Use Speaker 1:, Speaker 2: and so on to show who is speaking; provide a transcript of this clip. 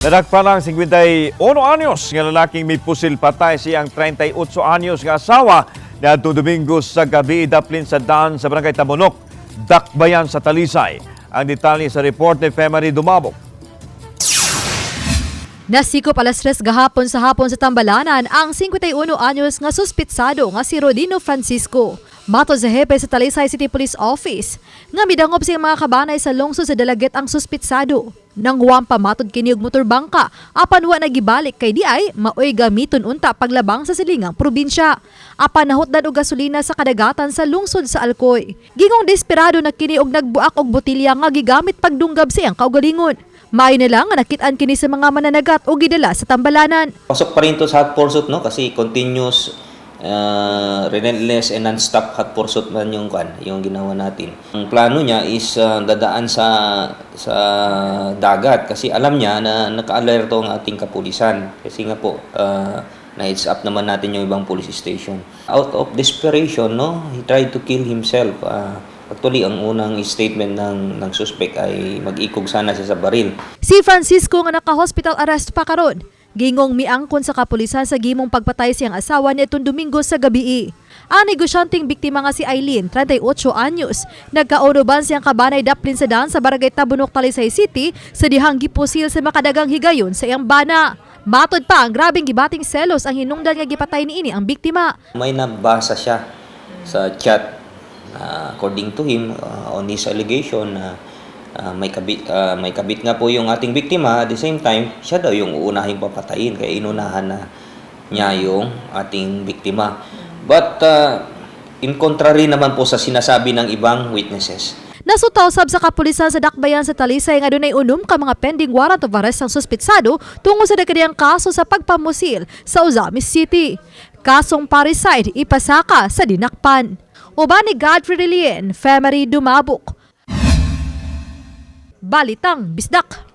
Speaker 1: Nadakpa lang 51 anyos nga lalaking may pusil patay siyang 38 anyos nga asawa na Domingo sa gabi daplin sa daan sa barangay Tamonok, Dakbayan sa Talisay. Ang detalye sa report ni Femari Dumabok.
Speaker 2: Nasikop alas 3 gahapon sa hapon sa Tambalanan ang 51 anyos nga suspitsado nga si Rodino Francisco. Mato sa hepe sa Talisay City Police Office nga midangop siyang mga kabanay sa lungsod sa dalaget ang suspitsado. Nang huwam pa matod kini og motorbangka apan wa nagibalik kay di ay maoy gamiton unta paglabang sa silingang probinsya. Apan nahutdan og gasolina sa kadagatan sa lungsod sa Alcoy. Gingong desperado na kini og nagbuak og botilya nga gigamit pagdunggab siyang kaugalingon. May na lang nga nakitaan kini sa mga mananagat o gidala sa tambalanan.
Speaker 3: Pasok pa rin to sa hot pursuit no kasi continuous uh, relentless and non-stop hot pursuit man yung kan yung ginawa natin. Ang plano niya is uh, dadaan sa sa dagat kasi alam niya na naka-alerto ang ating kapulisan kasi nga po uh, na heads up naman natin yung ibang police station. Out of desperation no, he tried to kill himself. Uh, Actually, ang unang statement ng ng suspect ay mag-ikog sana siya sa baril.
Speaker 2: Si Francisco nga naka-hospital arrest pa karon. Gingong miangkon sa kapulisan sa gimong pagpatay siyang asawa ni itong Domingo sa gabi. Ang negosyanteng biktima nga si Eileen, 38 anyos, nagkaunuban siyang kabanay daplin sa daan sa barangay Tabunok, Talisay City sa dihang gipusil sa makadagang higayon sa iyang bana. Matod pa ang grabing gibating selos ang hinungdan nga gipatay ni ini ang biktima.
Speaker 3: may nabasa siya sa chat uh, according to him uh, on his allegation na uh, may kabit uh, may kabit nga po yung ating biktima at the same time siya daw yung uunahing papatayin kaya inunahan na niya yung ating biktima but uh, in contrary naman po sa sinasabi ng ibang witnesses
Speaker 2: Nasutaw sab sa kapulisan sa Dakbayan sa Talisay nga dunay unom ka mga pending warrant of arrest ang suspitsado tungo sa nakadiyang kaso sa pagpamusil sa Ozamis City. Kasong parricide ipasaka sa dinakpan. Uban ni Godfrey Relien, Femery Dumabok. Balitang Bisdak.